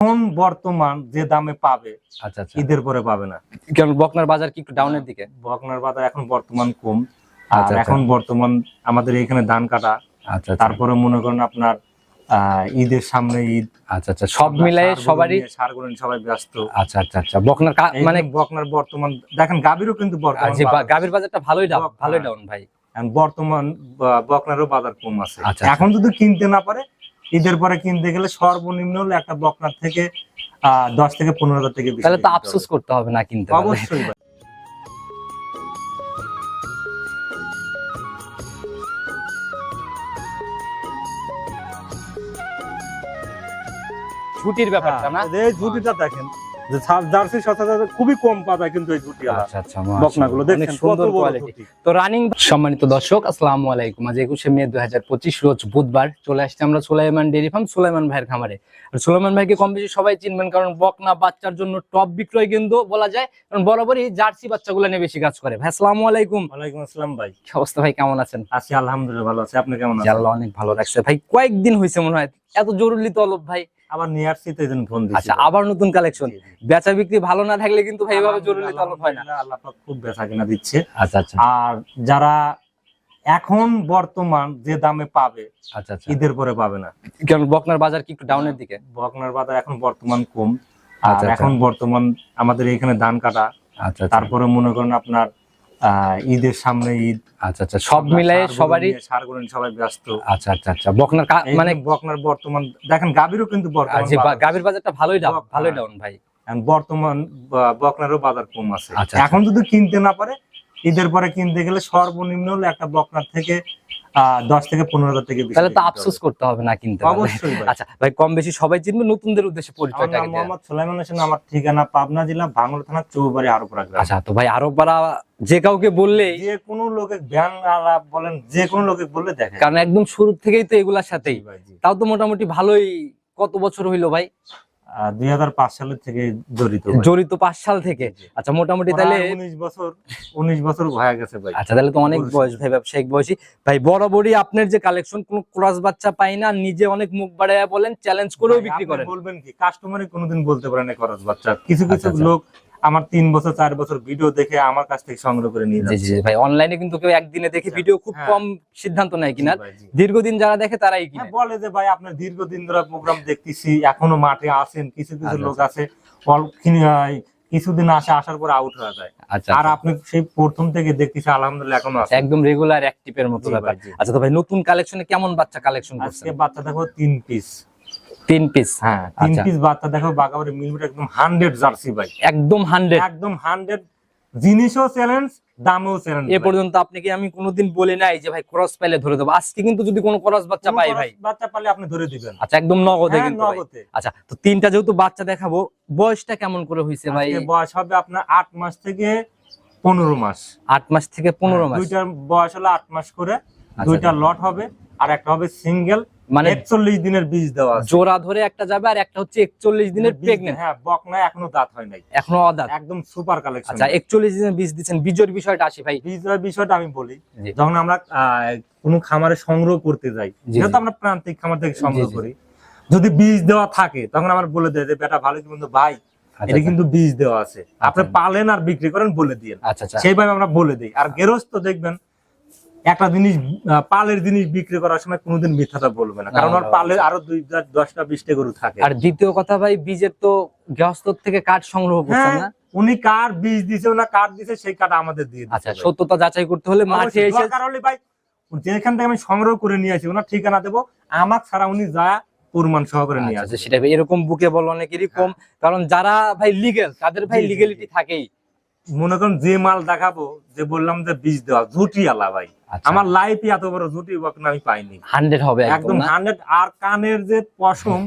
এখন বর্তমান যে দামে পাবে আচ্ছা আচ্ছা। ঈদের পরে পাবে না। কেমন বকনার বাজার কি একটু ডাউনের দিকে? বকনার বাজার এখন বর্তমান কম। আর আচ্ছা, আচ্ছা। এখন বর্তমান আমাদের এখানে ধান কাটা আচ্ছা আচ্ছা। তারপরে মনে করেন আপনার ঈদের সামনে ঈদ। আচ্ছা আচ্ছা। সব মিলাই সবারই সারগুলো সবাই ব্যস্ত। আচ্ছা আচ্ছা আচ্ছা। বকনার মানে বকনার বর্তমান দেখেন গাভীরও কিন্তু। গাভীর বাজারটা ভালোই ডাউন ভালোই হ্যাঁ। ডাউন ভাই। এখন বর্তমান বকনারও বাজার কম আছে। আচ্ছা, এখন যদি কিনতে না পারে ঈদের পরে কিনতে গেলে সর্বনিম্ন হলে একটা বকনার থেকে আহ দশ থেকে পনেরো হাজার থেকে তাহলে তো আফসোস করতে হবে না কিনতে অবশ্যই ছুটির ব্যাপারটা না? ছুটিটা দেখেন। যে সা- জার্সির সাথে সাথে খুবই কম পাতা কিন্তু এই ঝুটি আচ্ছা আচ্ছা বকনাগুলো। দেখছেন সুন্দর কোয়ালিটি তো রানিং সম্মানিত দর্শক আসসালামু আলাইকুম। আজ একুশে মে দুই হাজার পঁচিশ রোজ বুধবার। চলে আসছে আমরা সুলাইমান ডেরি ফার্ম সুলাইমান ভাইয়ের খামারে। আর সুলাইমান ভাইকে কম বেশি সবাই চিনবেন কারণ বকনা বাচ্চার জন্য টপ বিক্রয় কিন্তু বলা যায়। কারণ বরাবরই জার্সি বাচ্চাগুলো নিয়ে বেশি কাজ করে। ভাই আসসালামু আলাইকুম। ওয়ালাইকুম আসসালাম ভাই। কি অবস্থা ভাই কেমন আছেন? আছি আলহামদুলিল্লাহ ভালো আছি। আপনি কেমন আছেন? আল্লাহ অনেক ভালো রাখছে ভাই কয়েকদিন হয়েছে মনে হয় এত জরুরি তলব ভাই। আবার নিয়ে আসছি তো এই ফোন দিচ্ছি আচ্ছা আবার নতুন কালেকশন বেচা বিক্রি ভালো না থাকলে কিন্তু ভাই এভাবে জরুরি তলব হয় না। আল্লাহ পাক খুব বেচা কিনা দিচ্ছে। আচ্ছা আচ্ছা। আর যারা এখন বর্তমান যে দামে পাবে আচ্ছা আচ্ছা। ঈদের পরে পাবে না। কেমন বকনার বাজার কি ডাউনের দিকে? বকনার বাজার এখন বর্তমান কম। আর আচ্ছা, আচ্ছা। এখন বর্তমান আমাদের এখানে ধান কাটা। আচ্ছা আচ্ছা। তারপরে মনে করেন আপনার ঈদের সামনে ঈদ আচ্ছা আচ্ছা সব মিলাই সবারই সারগুলো সবাই ব্যস্ত আচ্ছা আচ্ছা আচ্ছা বকনার মানে বকনার বর্তমান দেখেন গাভীরও কিন্তু বাজার। গাভীর বাজারটা ভালোই ডাউন ভালোই। ডাউন ভাই বর্তমান বকনারও বাজার কম আছে আচ্ছা, আচ্ছা। এখন যদি কিনতে না পারে ঈদের পরে কিনতে গেলে সর্বনিম্ন হলে একটা বকনার থেকে দশ থেকে পনেরো থেকে তাহলে তো আফসোস করতে হবে না কিনতে অবশ্যই আচ্ছা ভাই কম বেশি সবাই চিনবে নতুনদের উদ্দেশ্যে আগে মোহাম্মদ সুলাইমান হোসেন আমার ঠিকানা পাবনা জেলা ভাঙড় থানা চৌবাড়ি গ্রাম। আচ্ছা তো ভাই আরোপরা যে কাউকে বললেই যে কোনো লোকে জ্ঞান আলাপ বলেন যে কোনো লোকে বললে দেখে কারণ একদম শুরু থেকেই তো এগুলার সাথেই। তাও তো মোটামুটি ভালোই কত বছর হইল ভাই? সালের থেকে জড়িত জড়িত পাঁচ সাল থেকে? আচ্ছা মোটামুটি তাহলে উনিশ বছর উনিশ বছর হয়ে গেছে ভাই। আচ্ছা তাহলে তো অনেক বয়স। ভাই ব্যবসায়িক বয়সী। ভাই বরাবরই আপনার যে কালেকশন কোন ক্রস বাচ্চা পাই না নিজে অনেক মুখ বাড়ায় বলেন চ্যালেঞ্জ করেও বিক্রি করেন। বলবেন কি? কোনোদিন বলতে পারে না বাচ্চা। কিছু কিছু আচ্ছা, আচ্ছা। লোক আমার তিন বছর চার বছর ভিডিও দেখে আমার কাছ থেকে সংগ্রহ করে নিয়ে জি ভাই অনলাইনে কিন্তু কেউ একদিনে দেখে আচ্ছা, ভিডিও খুব হ্যাঁ। কম সিদ্ধান্ত নেয় জি। দীর্ঘদিন যারা দেখে তারাই কিনে। হ্যাঁ, বলে যে ভাই আপনার দীর্ঘদিন ধরে প্রোগ্রাম দেখতেছি এখনও মাঠে আছেন কিছু কিছু আচ্ছা, লোক আছে কিনে- আহ, কিছুদিন আসে আসার পর আউট হয়ে যায়। আচ্ছা আর আপনি সেই প্রথম থেকে দেখতেছি আলহামদুলিল্লাহ এখনও আছে। একদম রেগুলার অ্যাক্টিভের মতো ব্যাপার। আচ্ছা তো ভাই নতুন কালেকশনে কেমন বাচ্চা কালেকশন আজকে করছেন? বাচ্চা দেখো তিন পিস তিন পিস হ্যাঁ তিন আচ্ছা। পিস বাচ্চা দেখো বাগাবাড়ি মিলমিট একদম হান্ড্রেড জার্সি ভাই একদম হান্ড্রেড একদম হান্ড্রেড জিনিসও চ্যালেঞ্জ দামেও চ্যালেঞ্জ এ পর্যন্ত আপনাকে আমি কোনোদিন বলি নাই যে ভাই ক্রস পাইলে ধরে দেবো। আজকে কিন্তু যদি কোনো ক্রস বাচ্চা পাই ভাই। বাচ্চা পালে আপনি ধরে দিবেন। আচ্ছা একদম নগদে হ্যাঁ, কিন্তু। আচ্ছা তো তিনটা যেহেতু বাচ্চা দেখাবো বয়সটা কেমন করে হয়েছে ভাই? বয়স হবে আপনার আট মাস থেকে পনেরো মাস। আট মাস থেকে পনেরো হ্যাঁ, মাস। দুইটার বয়স হলো আট মাস করে। আচ্ছা, দুইটা লট হবে আর একটা হবে সিঙ্গেল মানে একচল্লিশ দিনের বীজ দেওয়া আছে। জোড়া ধরে একটা যাবে আর একটা হচ্ছে একচল্লিশ দিনের বীজ- হ্যাঁ বক এখনও দাঁত হয় নাই। এখনও অদাত। একদম সুপার কালেকশন আচ্ছা একচল্লিশ দিনের বীজ বীজের বিষয়টা আসি ভাই। বীজের বিষয়টা আমি বলি যখন আমরা আহ, কোনো খামারে সংগ্রহ করতে যাই যেহেতু আমরা প্রান্তিক খামার থেকে সংগ্রহ। করি। যদি বীজ দেওয়া থাকে তখন আমার বলে দেয় যে বেটা ভালো কি বন্ধু? ভাই আচ্ছা, এটা কিন্তু বীজ দেওয়া আছে। আপনি আচ্ছা। পালেন আর বিক্রি করেন বলে দিয়ে আচ্ছা আচ্ছা। সেইভাবে আমরা বলে দিই। আর গেরস্ত দেখবেন একটা জিনিস পালের জিনিস বিক্রি করার সময় কোনোদিন মিথ্যাটা বলবে না। কারণ ওর না, পালের আরও দুই দশটা বিশটা গরু থাকে। আর দ্বিতীয় কথা ভাই বীজের তো গৃহস্থ থেকে কাঠ সংগ্রহ করছেন হ্যাঁ না। উনি কার বীজ দিছে না কার দিছে সেই কাঠ আমাদের দিয়ে আচ্ছা সত্যতা যাচাই করতে হলে মাঠে এসে ভাই যেখান থেকে আমি সংগ্রহ করে নিয়ে আসি ওনার ঠিকানা দেবো। আমার ছাড়া উনি যা প্রমাণ সহকারে নিয়ে আসে আসবে। সেটা এরকম বুকে বল অনেকেরই কম। কারণ যারা ভাই লিগেল তাদের ভাই লিগেলিটি থাকেই। মনে করেন যে মাল দেখাবো যে বললাম যে বীজ দেওয়া ঝুটি আলা ভাই। আচ্ছা, আমার লাইফে এত বড় ঝুটি বকনা আমি পাইনি। হান্ড্রেড হবে একদম হান্ড্রেড আর কানের যে পশম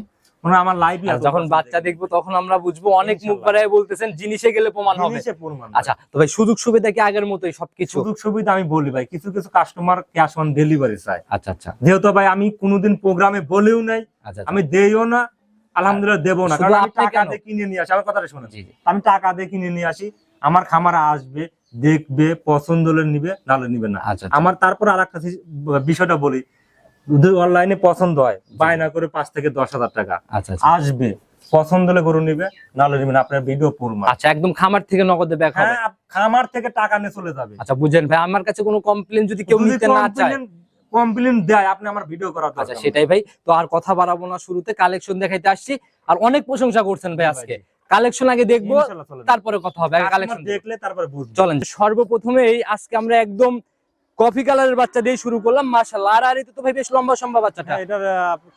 আমার লাইফে যখন বাচ্চা দেখব তখন আমরা বুঝব অনেক মুখ বাড়ায় বলতেছেন জিনিসে গেলে প্রমাণ হবে। প্রমাণ আচ্ছা তো ভাই সুযোগ সুবিধা কি আগের মতোই সবকিছু? সুযোগ সুবিধা আমি বলি ভাই কিছু কিছু কাস্টমার ক্যাশ অন ডেলিভারি চায়। আচ্ছা আচ্ছা। যেহেতু ভাই আমি কোনোদিন প্রোগ্রামে বলেও নাই আচ্ছা আমি দেইও না আলহামদুলিল্লাহ দেবো না কারণ আমি টাকা দিয়ে কিনে নিয়ে আসি আমার কথাটা আমি টাকা দিয়ে কিনে নিয়ে আসি আমার খামারে আসবে দেখবে পছন্দ হলে নিবে নাহলে নিবে না। আচ্ছা আচ্ছা। আমার তারপর আর একটা বিষয়টা বলি। যদি অনলাইনে পছন্দ হয় বায়না করে পাঁচ থেকে দশ হাজার টাকা। আচ্ছা আসবে পছন্দ হলে গরু নিবে নাহলে নিবেন আপনার ভিডিও পুরমা আচ্ছা একদম খামার থেকে নগদে ব্যাক হবে। হ্যাঁ খামার থেকে টাকা নিয়ে চলে যাবে। আচ্ছা বুঝেন ভাই আমার কাছে কোনো কমপ্লেন যদি কেউ নিতে না চায়। কমপ্লেন দেয় আপনি আমার ভিডিও করা আচ্ছা সেটাই ভাই। তো আর কথা বাড়াবো না শুরুতে কালেকশন দেখাইতে আসছি। আর অনেক প্রশংসা করছেন ভাই আজকে। কালেকশন আগে দেখব তারপরে কথা হবে কালেকশন দেখলে তারপরে চলেন সর্বপ্রথমেই আজকে আমরা একদম কফি কালারের বাচ্চা দিয়ে শুরু করলাম মাশাআল্লাহ। আর আর তো ভাই বেশ লম্বা সম্ভব বাচ্চাটা। হ্যাঁ, এটার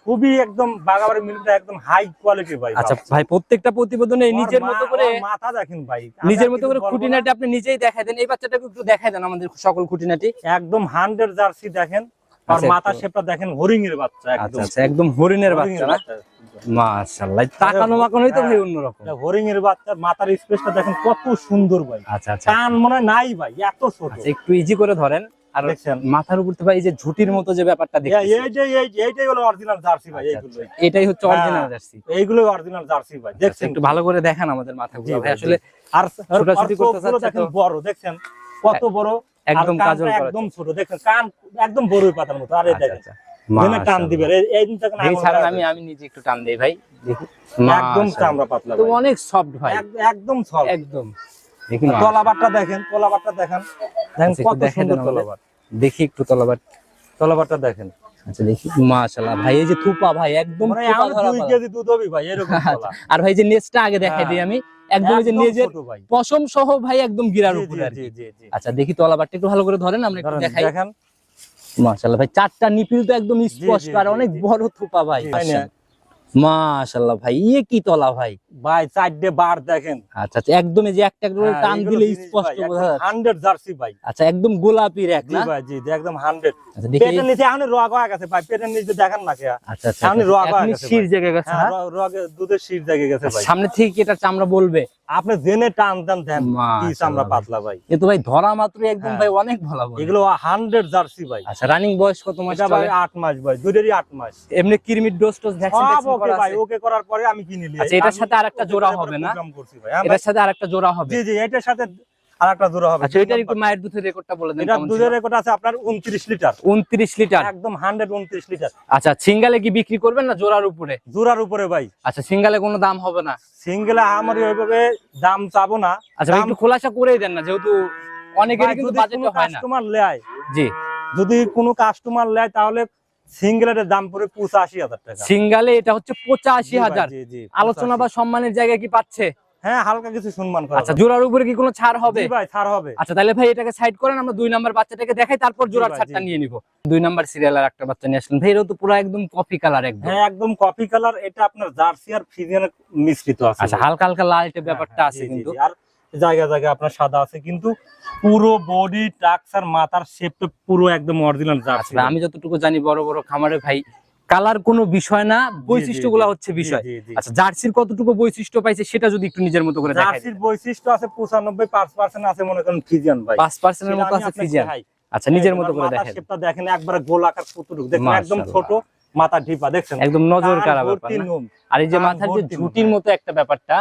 খুবই একদম বাগাবাড়ি মিলটা একদম হাই কোয়ালিটি ভাই আচ্ছা ভাই প্রত্যেকটা প্রতিবেদনে নিজের মতো করে মাথা দেখেন ভাই। নিজের মতো করে খুঁটিনাটি আপনি নিজেই দেখাই দেন এই বাচ্চাটাকে একটু দেখাই দেন আমাদের সকল খুঁটিনাটি। একদম হান্ড্রেড জার্সি দেখেন আর আচ্ছা, মাথা শেপটা দেখেন হরিং এর বাচ্চা আচ্ছা একদম। আচ্ছা একদম হরিণের হরিং বাচ্চা এর বাচ্চা। মাশাআল্লাহ তাকানো মাকানোই তো হ্যাঁ। ভাই অন্যরকম। হরিং এর বাচ্চা মাথার স্পেসটা দেখেন কত সুন্দর ভাই। আচ্ছা আচ্ছা। কান মনে নাই ভাই এত ছোট। আচ্ছা একটু ইজি করে ধরেন। আর মাথার উপর তো ভাই এই যে ঝুটির মতো যে ব্যাপারটা এই- দেখতেছি। এই যে এইটাই হলো অরিজিনাল জার্সি ভাই এইগুলো। এটাই হচ্ছে হ্যাঁ। অরিজিনাল জার্সি এইগুলো অরিজিনাল জার্সি ভাই দেখছেন? একটু ভালো করে দেখান আমাদের মাথাগুলো ভাই ভাই, আসলে আর ছোটাছুটি করতে চাচ্ছে তো। বড় দেখছেন? কত বড়? একদম কাজল করা একদম ছোট দেখেন কান একদম বড়ই পাতার মতো আর দেখেন। টান মাশাআল্লাহ। এই- এই দেখেন এই আঙুল ছাড়েন আমি আমি নিজে একটু টান দেই ভাই। দেখি। একদম চামড়া পাতলা তো অনেক সফট ভাই। একদম সব একদম। দেখি তলাবারটা দেখেন তলাবারটা দেখেন। দেখেন কত সুন্দর তলাবার দেখি একটু তলাবার তলাবারটা দেখেন। আচ্ছা দেখি। মাশাআল্লাহ ভাই এই যে থুপা ভাই একদম থুপা আমি ধরা দুই পালা। কেজি দুধ হবি ভাই এরকম আর ভাই যে নেজটা আগে দেখাই হ্যাঁ। দিই আমি। একদম যে নেজের ভাই। পশম সহ ভাই একদম গিরার উপরে। আচ্ছা দেখি তলাবারটা একটু ভালো করে ধরেন আমরা একটু দেখাই। দেখেন। মাশাআল্লাহ ভাই চারটা নিপিল তো একদম স্পষ্ট আর অনেক বড় থুপা ভাই। জি, তাই না? মাশাআল্লাহ ভাই ইয়ে কি তলা ভাই? ভাই চারটে বার দেখেন। আচ্ছা আচ্ছা একদম যে একটা করে টান দিলে স্পষ্ট বোঝা যাচ্ছে। হান্ড্রেড জার্সি ভাই। আচ্ছা একদম গোলাপি জি না? ভাই জি একদম হান্ড্রেড আচ্ছা দেখি। পেটের নিচে এখন রগ হয়ে গেছে ভাই পেটের নিচে দেখেন না কে? আচ্ছা আচ্ছা সামনে আচ্ছা, গেছে শির। জেগে গেছে হ্যাঁ, না র- দুধের শীত জাগে গেছে ভাই। সামনে থেকে এটা চামড়া বলবে? আপনি জেনে টান টান দেন পিস আমরা পাতলা ভাই। এ তো ভাই ধরা মাত্র একদম হ্যাঁ। ভাই অনেক ভালো ভাই এগুলো হান্ড্রেড জার্সি ভাই। আচ্ছা রানিং বয়স কত মাস ভাই চলে? আট মাস ভাই দুধেরই আট মাস। এমনি কিরমির ডোজ টোজ ভ্যাকসিন সব ট্যাকসিন ওকে ভাই ওকে করার পরে আমি কিনে নিই আচ্ছা, এটার সাথে আরেকটা জোড়া হবে না? হ্যাঁ এটার সাথে আরেকটা জোড়া হবে? জি জি এটার সাথে জোড়া হবে। আচ্ছা এটার একটু মায়ের দুধের রেকর্ডটা বলে দেন এটা দুধের রেকর্ড আছে আপনার উনত্রিশ লিটার। 29 লিটার? একদম হান্ড্রেড উনত্রিশ লিটার। আচ্ছা সিঙ্গালে কি বিক্রি করবেন না জোড়ার উপরে? জোড়ার উপরে ভাই। আচ্ছা সিঙ্গালে কোনো দাম হবে না? সিঙ্গেলে আমার ওইভাবে দাম চাবো না। আচ্ছা একটু খোলাসা করেই দেন না যেহেতু অনেকেরই কিন্তু বাজেটে হয় না। কাস্টমার লেয় জি। যদি কোনো কাস্টমার লেয় তাহলে সিঙ্গেলের দাম পড়ে পঁচাশি হাজার টাকা। সিঙ্গালে এটা হচ্ছে পঁচাশি হাজার। আলোচনা বা সম্মানের জায়গায় কি পাচ্ছে? হ্যাঁ হালকা কিছু সম্মান করা আচ্ছা জোড়ার উপরে কি কোনো ছাড় হবে? ভাই ছাড় হবে। আচ্ছা তাহলে ভাই এটাকে সাইড করেন আমরা দুই নাম্বার বাচ্চাটাকে দেখাই তারপর জোড়ার ছাড়টা নিয়ে নিব। দুই নাম্বার সিরিয়ালের একটা বাচ্চা নিয়ে আসলেন ভাই এটা তো পুরো একদম কফি কালার একদম। হ্যাঁ একদম কফি কালার এটা আপনার জার্সি আর মিশ্রিত আছে। আচ্ছা। হালকা হালকা লালটে ব্যাপারটা হ্যাঁ, আছে কিন্তু। আর জায়গা জায়গা আপনার সাদা আছে কিন্তু পুরো বডি টাক্সার মাথার শেপটা পুরো একদম অরিজিনাল আচ্ছা জার্সি। আমি যতটুকু জানি বড় বড় খামারে ভাই কালার কোনো বিষয় না বৈশিষ্ট্যগুলো হচ্ছে বিষয়। আচ্ছা জার্সির কতটুকু বৈশিষ্ট্য পাইছে সেটা যদি একটু নিজের মতো করে জার্সির বৈশিষ্ট্য আছে পঁচানব্বই পাঁচ পার্সেন্ট আছে মনে করেন ফিজিয়ান ভাই। পাঁচ পার্সেন্টের এর মতো আছে ফিজিয়ান। আচ্ছা নিজের মতো করে দেখেন। একবার দেখেন একবার গোল আকার পুতুটুক দেখেন একদম ছোট। মাথা টিপা দেখছেন? একদম নজর ব্যাপার আর এই যে মাথার যে ঝুটির মতো একটা ব্যাপারটা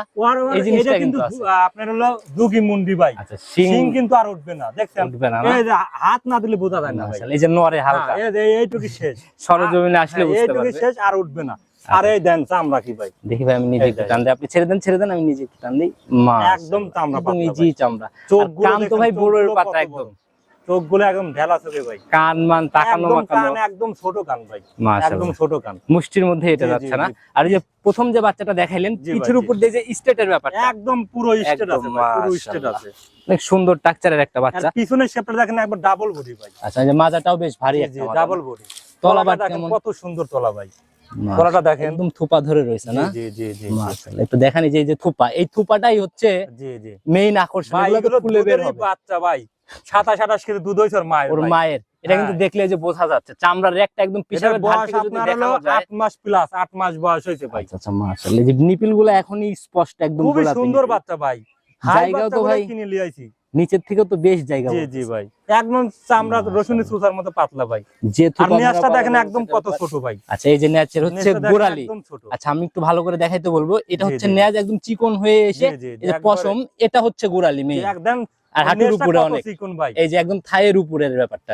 এই জিনিসটা কিন্তু আপনার হলো দুগি মুন্ডি ভাই। আচ্ছা সিং কিন্তু আর উঠবে না দেখছেন? উঠবে না এই যে হাত না দিলে বোঝা যায় না ভাই। এই যে নরে হালকা। হ্যাঁ, এই যে এইটুকু শেষ। সরজমিনে আসলে বুঝতে এইটুকু শেষ আর উঠবে না। আর এই দেন চামড়া কি ভাই? দেখি ভাই আমি নিজে এই একটু টান দিই। আপনি ছেড়ে দেন ছেড়ে দেন আমি নিজে একটু টান দিই। মাশাআল্লাহ, একদম চামড়া একদম ইজি। চামড়া। আর তো ভাই বড়ের পাতা একদম। চোখগুলো একদম ঢেলা চোখে ভাই। কান মান তাকানো একদম কান একদম ছোট কান ভাই। একদম ছোট কান। মুষ্টির মধ্যে এটা যাচ্ছে না। আর যে প্রথম যে বাচ্চাটা দেখাইলেন পিঠের উপর দিয়ে যে স্টেটের ব্যাপারটা। একদম পুরো স্টেট আছে পুরো স্টেট আছে। অনেক সুন্দর টাকচারের একটা বাচ্চা। পিছনের শেপটা দেখেন একবার ডাবল বডি ভাই। আচ্ছা যে মাজাটাও বেশ ভারী একটা ডাবল বডি তলা কেমন? কত সুন্দর তলা ভাই। তলাটা দেখেন। একদম থোপা ধরে রয়েছে না? জি জি জি একটু দেখেন এই যে এই যে থোপা। এই থোপাটাই হচ্ছে জি জি। মেইন আকর্ষণ। এগুলো এগুলো বের হবে। বাচ্চা ভাই। সাতাশ আঠাশ কেজি দুধ হয়েছে ওর মায়ের ওর মায়ের। এটা কিন্তু হ্যাঁ। দেখলে যে বোঝা যাচ্ছে। চামড়ার একটা একদম এটার বয়স থেকে আপনার হলো মাস প্লাস আট মাস বয়স হয়েছে ভাই। আচ্ছা আচ্ছা মাশাআল্লাহ। যে নিপিলগুলো এখনই স্পষ্ট একদম গোলাপি সুন্দর বাচ্চা ভাই। জায়গাও তো ভাই কিনে নিয়ে আইছি। নিচের থেকেও তো বেশ জায়গা জি জি ভাই। একদম চামড়া। রসুনের সুতার মতো পাতলা ভাই। যে পাওয়া দেখেন একদম কত ছোট ভাই। আচ্ছা এই যে নেচের হচ্ছে গোড়ালি। আচ্ছা আমি একটু ভালো করে দেখাইতে বলব। এটা হচ্ছে জি। নেজ একদম চিকন হয়ে এসে পশম। এটা হচ্ছে গোড়ালি মেয়ে। একদম আর হাঁটুর উপরে অনেক। এই যে একদম থায়ের উপরের ব্যাপারটা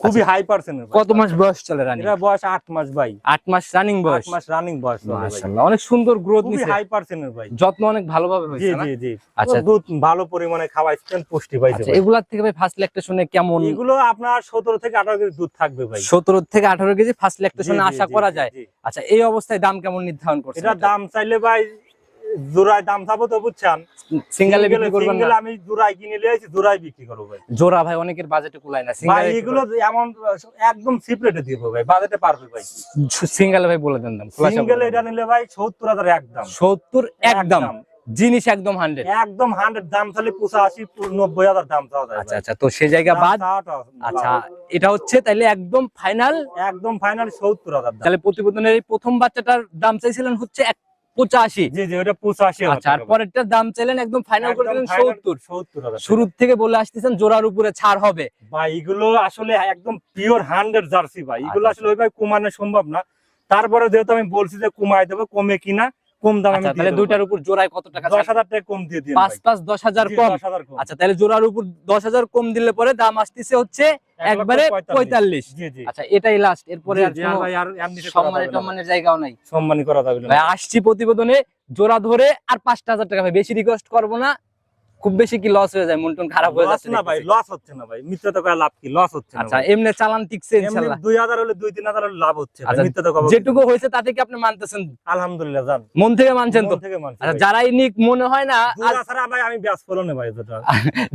খুবই হাই পার্সেন্টের কত মাস বয়স চলে রানিং এটা বয়স আট মাস ভাই। আট মাস রানিং বয়স? মাস রানিং বয়স মাশাআল্লাহ অনেক সুন্দর গ্রোথ খুবই নিছে। হাই পার্সেন্টের ভাই। যত্ন অনেক ভালোভাবে জি হয়েছে না? জি জি। আচ্ছা। আচ্ছা দুধ ভালো পরিমাণে খাওয়াইছেন পুষ্টি পাইছে আচ্ছা ভাই। এগুলার থেকে ভাই ফার্স্ট ল্যাকটেশনে কেমন? এগুলো আপনার সতেরো থেকে আঠারো কেজি দুধ থাকবে ভাই। সতেরো থেকে আঠারো কেজি ফার্স্ট জি, ল্যাকটেশনে আশা করা যায়। আচ্ছা এই অবস্থায় দাম কেমন নির্ধারণ করছেন? এটা দাম চাইলে ভাই জোড়ায় দাম তো বুঝছেন? সিঙ্গেলে বিক্রি করবেন সিঙ্গেল না আমি জোড়ায় কিনে জোড়ায় বিক্রি করব ভাই। জোড়া ভাই অনেকের বাজেটে কুলায় না। এগুলো এমন একদম সিপ্রেটে দিব ভাই বাজেটে পারবে ভাই। সিঙ্গেলে ভাই বলে দেন দাম সিঙ্গেল এটা নিলে ভাই সত্তর হাজার একদম। সত্তর একদম। জিনিস একদম হান্ড্রেড একদম হান্ড্রেড দাম চাইলে পঁচাশি নব্বই হাজার দাম আচ্ছা আচ্ছা তো সেই জায়গা বাদ আচ্ছা এটা হচ্ছে তাইলে একদম ফাইনাল একদম ফাইনাল সত্তর হাজার তাহলে প্রতিবেদনের এই প্রথম বাচ্চাটার দাম চাইছিলেন হচ্ছে এক পঁচাশি। জি জি ওটা পঁচাশি আচ্ছা আর পরেরটার দাম চাইলেন একদম ফাইনাল করে দিলেন সত্তর। সত্তর শুরুর থেকে বলে আসতেছেন জোড়ার উপরে ছাড় হবে। ভাই এগুলো আসলে একদম পিওর হান্ড্রেড জার্সি ভাই। এগুলো আচ্ছা। আসলে ওইভাবে কমানো সম্ভব না। তারপরে যেহেতু আমি বলছি যে কমাই দেবো কমে কিনা কম দামে আমি আচ্ছা তাহলে দুইটার উপর জোড়ায় কত টাকা দশ ছাড়? হাজার টাকা কম দিয়ে দিন পাঁচ পাঁচ দশ হাজার কম। আচ্ছা তাহলে জোড়ার উপর দশ হাজার কম দিলে পরে দাম আসতেছে হচ্ছে একবারে পঁয়তাল্লিশ। জি জি। আচ্ছা এটাই লাস্ট এরপরে জায়গাও নাই। সম্মানী করা যাবে আসছি প্রতিবেদনে জোড়া ধরে আর পাঁচটা হাজার টাকা বেশি রিকোয়েস্ট করব না। খুব বেশি কি লস হয়ে যায়? মন টন খারাপ হয়ে যাচ্ছে না ভাই লস হচ্ছে না ভাই। মিথ্যা তো করে লাভ কি? লস হচ্ছে না আচ্ছা। এমনি চালান টিকছে দুই হাজার হলে দুই তিন হাজার হলে লাভ হচ্ছে আচ্ছা, মিথ্যা তো কবে যেটুকু হয়েছে তাতে কি আপনি মানতেছেন? আলহামদুলিল্লাহ জান। মন থেকে মানছেন তো? মন আচ্ছা। যারাই নিক মনে হয় না আর জোড়া ছাড়া ভাই আমি ব্যাস করো না ভাই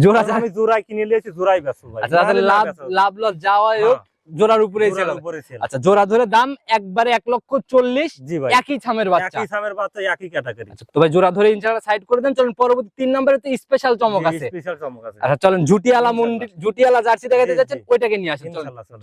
জোড়া। আমি জোড়াই কিনে নিয়েছি জোড়াই বেচবো ভাই। আচ্ছা তাহলে লাভ লাভ লস যাওয়াই হোক হ্যাঁ, জোড়ার উপরে। আচ্ছা জোড়া ধরে দাম একবারে এক লক্ষ চল্লিশ একই ছামের বাচ্চা। একই সামের বাচ্চা একই ক্যাটাগরি আচ্ছা, তো ভাই জোড়া ধরে ইনশাআল্লাহ সাইড করে দেন। চলুন পরবর্তী তিন নম্বরে তো স্পেশাল চমক আছে। স্পেশাল চমক আছে। আচ্ছা চলেন জুটিয়ালা। মন্দির ঝুটিয়ালা জার্সি দেখাতে যাচ্ছেন ওইটাকে নিয়ে আসেন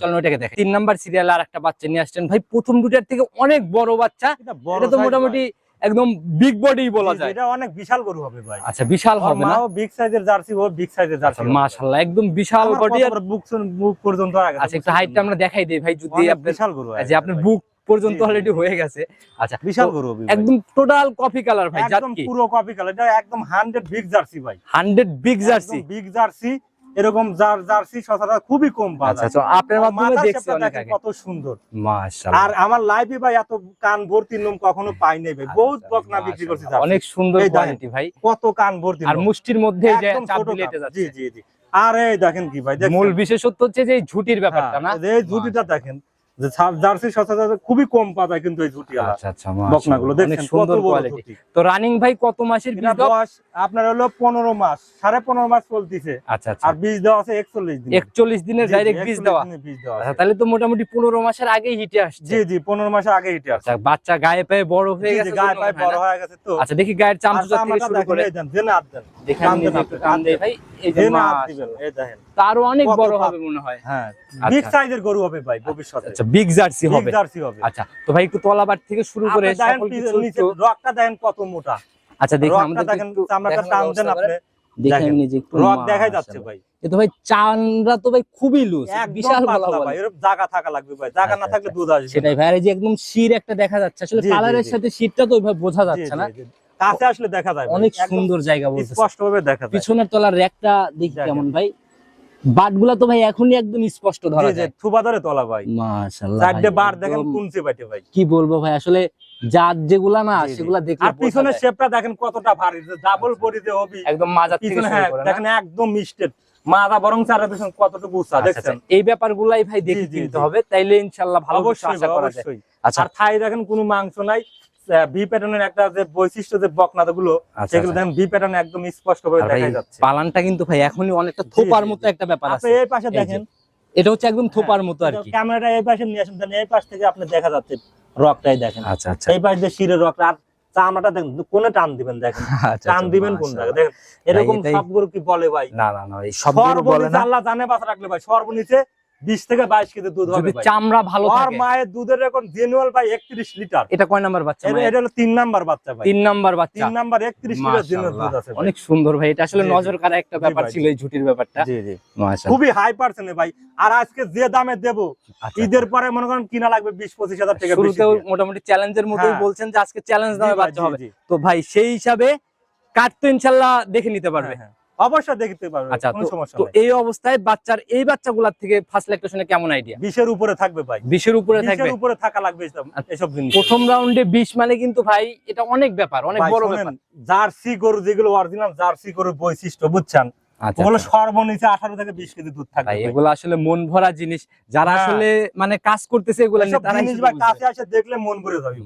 চলুন। ওইটাকে দেখেন তিন নাম্বার সিরিয়াল আর একটা বাচ্চা নিয়ে আসছেন। ভাই প্রথম দুটার থেকে অনেক বড় বাচ্চা। এটা তো মোটামুটি। একদম বিগ বডি বলা যায়। এটা অনেক বিশাল গরু হবে ভাই। আচ্ছা বিশাল হবে না? মাও বিগ সাইজের জার্সি ও বিগ সাইজের জার্সি মাশাআল্লাহ একদম বিশাল বডি বড় বুক বুক পর্যন্ত আগে আচ্ছা একটু হাইটটা আমরা দেখাই দেই ভাই যদি আপনি বিশাল গরু যে আপনার বুক পর্যন্ত অলরেডি হয়ে গেছে। আচ্ছা বিশাল গরু হবে একদম টোটাল কফি কালার ভাই একদম পুরো কফি কালার এটা একদম 100 বিগ জার্সি ভাই। 100 বিগ জার্সি। বিগ জার্সি এরকম জার জার্সি সচরাচর খুবই কম পাওয়া আচ্ছা যায়। আপনার মাধ্যমে দেখছি অনেক আগে। কত সুন্দর। মাশাআল্লাহ। আর আমার লাইফে ভাই এত কান ভর্তি নোম কখনো পাই নাই ভাই। বহুত আচ্ছা, বকনা বিক্রি করছি অনেক সুন্দর কোয়ালিটি ভাই। কত কান ভর্তি আর মুষ্টির মধ্যে যে চাপ ছোট দিলে কান। এটা যাচ্ছে। জি জি। জি আর এই দেখেন কি ভাই মূল বিশেষত্ব হচ্ছে যে ঝুটির ব্যাপারটা না? হ্যাঁ, এই জুটিটা দেখেন যে জার্সি সচরাচর খুবই কম পাওয়া যায় কিন্তু এই জুটি আচ্ছা আচ্ছা বকনাগুলো। মাশাআল্লাহ, অনেক দেখছেন কত সুন্দর কোয়ালিটি তো রানিং ভাই কত মাসের বীজ বয়স আপনার হলো পনেরো মাস সাড়ে পনেরো মাস চলতিছে। আচ্ছা আচ্ছা। আর বীজ দেওয়া আছে একচল্লিশ দিন একচল্লিশ দিনের ডাইরেক্ট বীজ দেওয়া। আচ্ছা তাহলে তো মোটামুটি পনেরো মাসের আগেই হিটে আসছে। জি জি পনেরো মাসের আগে হিটে আছে আচ্ছা বাচ্চা গায়ে পায়ে বড় হয়ে গেছে গায়ে পায়ে বড় হয়ে গেছে তো। আচ্ছা দেখি গায়ের আর চামচুচা থেকে শুরু করে দেন, দেন। দেখে দেন নিজে একটু টান টান দেই ভাই এই যে জেনে হাত মাশাআল্লাহ। দিবেন, এই দেখেন। তারও অনেক বড় হবে মনে হয়। হ্যাঁ আচ্ছা। বিগ সাইজের গরু হবে ভাই ভবিষ্যতে। আচ্ছা বিগ জার্সি হবে। জার্সি হবে। আচ্ছা তো ভাই একটু তলাবার থেকে শুরু করে সকল কিছু রকটা দেখেন কত মোটা। আচ্ছা দেখি রকটা আমাদের দেখেন চামড়াটা টান দেন আপনি। দেখেন দেখেন। নিজে একটু রক দেখাই যাচ্ছে ভাই। এ তো ভাই চানরা তো ভাই খুবই লুজ একদম বিশাল ভালো ভাই এর জায়গা থাকা লাগবে ভাই। জায়গা না আচ্ছা, থাকলে আচ্ছা। দুধ আসবে সেটাই ভাই এই যে একদম শির একটা দেখা যাচ্ছে আসলে কালারের সাথে শিরটা তো ওইভাবে বোঝা যাচ্ছে না। কাছে আসলে দেখা যায় অনেক সুন্দর জায়গা স্পষ্ট ভাবে দেখা যায়। পিছনের তলার র্যাকটা দেখি কেমন ভাই। বাটগুলা তো ভাই এখনই একদম স্পষ্ট ধরা যায়। থুবা ধরে তোলা ভাই। মাশাআল্লাহ চারটে বার দেখেন কুনছে বাইটে ভাই কি বলব ভাই আসলে জাত যেগুলা না। সেগুলা দেখলে আর পিছনের শেপটা দেখেন কতটা ভারী ডাবল বডিতে হবি। একদম মাজার থেকে শুরু হ্যাঁ করে দেখেন একদম মিস্টেড মাদা বরং চারের পিছনে কতটুকু উঁচা আচ্ছা, দেখছেন? আচ্ছা, এই ব্যাপারগুলাই ভাই দেখে কিনতে হবে তাইলে ইনশাআল্লাহ ভালো আশা করা যায়। আচ্ছা। আর থাই দেখেন কোনো মাংস নাই ভি প্যাটার্নের একটা যে বৈশিষ্ট্য যে গুলো আচ্ছা, সেগুলো আচ্ছা। দেখেন ভি প্যাটার্ন একদম স্পষ্ট ভাবে দেখা যাচ্ছে। পালানটা কিন্তু ভাই এখনই অনেকটা থোপার মতো একটা ব্যাপার আপনি আছে। এই পাশে দেখেন। এটা হচ্ছে একদম থোপার মতো আর কি। ক্যামেরাটা এই পাশে নিয়ে আসেন এই পাশ থেকে আপনি দেখা যাচ্ছে রকটাই দেখেন। আচ্ছা আচ্ছা। এই পাশ দিয়ে শিরের রক আর চামড়াটা দেখেন কোনে টান দিবেন দেখেন। আচ্ছা, টান আচ্ছা, দিবেন কোন জায়গায় দেখেন এরকম এটাই- সব গরু কি বলে ভাই? না না না এই শব্দগুলো বলে না। আল্লাহ জানে বাঁচা রাখলে ভাই সর্বনিচে বিশ থেকে বাইশ কেজি দুধ হবে যদি চামড়া ভালো আর মায়ের দুধের এখন জেনুয়াল ভাই একত্রিশ লিটার। এটা কয় নাম্বার বাচ্চা এটা হলো তিন নাম্বার বাচ্চা ভাই। তিন নাম্বার বাচ্চা। তিন নাম্বার একত্রিশ লিটার জেনুয়াল দুধ আছে অনেক সুন্দর ভাই। এটা আসলে। নজর কাড়া একটা ব্যাপার ছিল এই ঝুটির ব্যাপারটা। জি জি। মাশাআল্লাহ। খুবই হাই পার্সেন্ট ভাই। আর আজকে যে দামে দেবো আচ্ছা, ঈদের পরে মনে করেন কিনা লাগবে বিশ পঁচিশ হাজার টাকা শুরুতেও মোটামুটি চ্যালেঞ্জের মতোই হ্যাঁ। বলছেন যে আজকে চ্যালেঞ্জ দামে বাচ্চা হবে। তো ভাই সেই হিসাবে কাট তো ইনশাল্লাহ দেখে নিতে পারবে। হ্যাঁ, হ্যাঁ। অবশ্যই দেখতে পারবে আচ্ছা কোনো সমস্যা তো এই অবস্থায় বাচ্চার এই বাচ্চাগুলোর থেকে ফার্স্ট ল্যাকটেশনে কেমন আইডিয়া বিশের উপরে থাকবে ভাই। বিশের উপরে থাকবে? বিশের উপরে থাকা লাগবে এসব- আচ্ছা, জিনিস। প্রথম রাউন্ডে বিশ মানে কিন্তু ভাই এটা অনেক ব্যাপার অনেক বড় ব্যাপার। জার্সি গরু যেগুলো অরিজিনাল জার্সি গরুর বৈশিষ্ট্য বুঝছেন? ওগুলো আচ্ছা। সর্বনিচে আঠারো থেকে বিশ কেজি দুধ থাকবে। ভাই ভাই। এগুলো আসলে মন ভরা জিনিস। যারা হ্যাঁ। আসলে মানে কাজ করতেছে এগুলো। কাছে আসে দেখলে মন ভরে যাবে।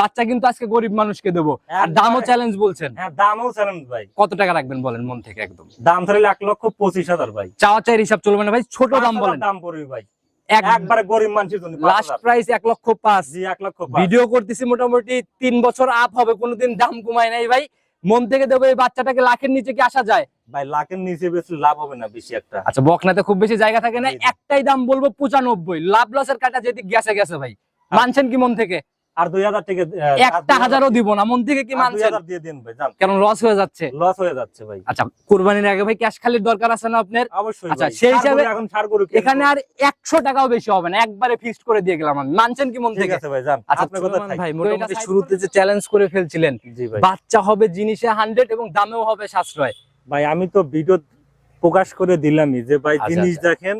বাচ্চা কিন্তু আজকে গরিব মানুষকে দেবো। আর দামও চ্যালেঞ্জ বলছেন। হ্যাঁ দামও চ্যালেঞ্জ ভাই। কত টাকা রাখবেন বলেন মন থেকে একদম? দাম ধরে এক লক্ষ পঁচিশ হাজার ভাই। চাওয়া চাই হিসাব চলবে না ভাই ছোট দাম বলেন। দাম পড়বে ভাই। এক একবারে গরিব মানুষের জন্য লাস্ট প্রাইস এক লক্ষ পাঁচ। জি এক লক্ষ ভিডিও করতেছি মোটামুটি তিন বছর আপ হবে কোনোদিন দাম কমায় নাই ভাই। মন থেকে দেবো এই বাচ্চাটাকে লাখের নিচে কি আসা যায়? ভাই লাখের নিচে বেশি লাভ হবে না বেশি একটা। আচ্ছা বকনাতে খুব বেশি জায়গা থাকে না। একটাই দাম বলব পঁচানব্বই। লাভ লসের কাটা যদি গেছে গেছে ভাই। মানছেন কি মন থেকে? আর দুই হাজার থেকে একটা হাজারও দিব না। মন থেকে কি মানছেন? দিয়ে দিন ভাই কারণ লস হয়ে যাচ্ছে? লস হয়ে যাচ্ছে ভাই। আচ্ছা কুরবানির আগে ভাই ক্যাশ খালির দরকার আছে না আপনার? অবশ্যই আচ্ছা, সেই হিসাবে এখন গরু কিনবো। এখানে আর একশো টাকাও বেশি হবে না। একবারে ফিক্সড করে দিয়ে গেলাম আমি। মানছেন কি মন থেকে? আছে ভাই যান। আচ্ছা আপনার কথা ভাই মোটামুটি শুরুতে যে চ্যালেঞ্জ করে ফেলছিলেন জি ভাই। বাচ্চা হবে জিনিসে হান্ড্রেড এবং দামেও হবে সাশ্রয়। ভাই আমি তো ভিডিও প্রকাশ করে দিলামই যে ভাই আচ্ছা, জিনিস আচ্ছা। দেখেন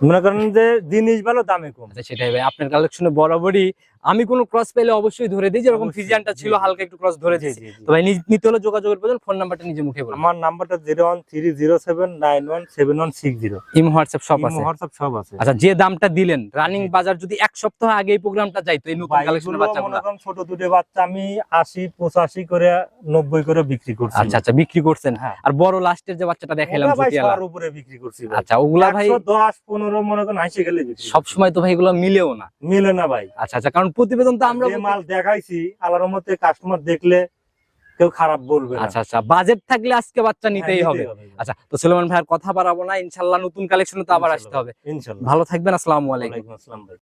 মনে করেন যে জিনিস ভালো দামে কম। আচ্ছা সেটাই ভাই। আপনার কালেকশনে বরাবরই আমি কোনো ক্রস পেলে অবশ্যই ধরে দিই যেরকম ফিজিয়ানটা ছিল। হালকা একটু ক্রস ধরে দিয়েছি। তো ভাই নিতে হলে যোগাযোগের প্রয়োজন ফোন নাম্বারটা নিজে মুখে বলুন আমার নাম্বারটা zero one three zero seven nine one seven one six zero ইম হোয়াটসঅ্যাপ সব আছে। হোয়াটসঅ্যাপ সব আছে। আচ্ছা যে দামটা দিলেন রানিং বাজার যদি এক সপ্তাহ আগে এই প্রোগ্রামটা যাইতো এই নতুন বাচ্চাগুলো। মনে ছোট দুটো বাচ্চা আমি আশি পঁচাশি করে নব্বই করে বিক্রি করছি। আচ্ছা আচ্ছা বিক্রি করছেন। হ্যাঁ। আর বড় লাস্টের যে বাচ্চাটা দেখাইলাম উপরে বিক্রি করছি আচ্ছা ওগুলা ভাই একশো দশ পনেরো মনে করেন হাসি গেলে সব সময় তো ভাই এগুলো মিলেও না। মিলে না ভাই। আচ্ছা আচ্ছা কারণ প্রতিবেদন তো আমরা মাল দেখাইছি আল্লাহর মধ্যে কাস্টমার দেখলে কেউ খারাপ বলবে আচ্ছা আচ্ছা বাজেট থাকলে আজকে বাচ্চা হ্যাঁ, নিতেই হবে। আচ্ছা তো সুলেমান ভাইয়ের কথা বাড়াবো না ইনশাল্লাহ নতুন কালেকশনে তো আবার আসতে হবে। ইনশাল্লাহ। ভালো থাকবেন আসসালামু আলাইকুম। আসসালাম ভাই।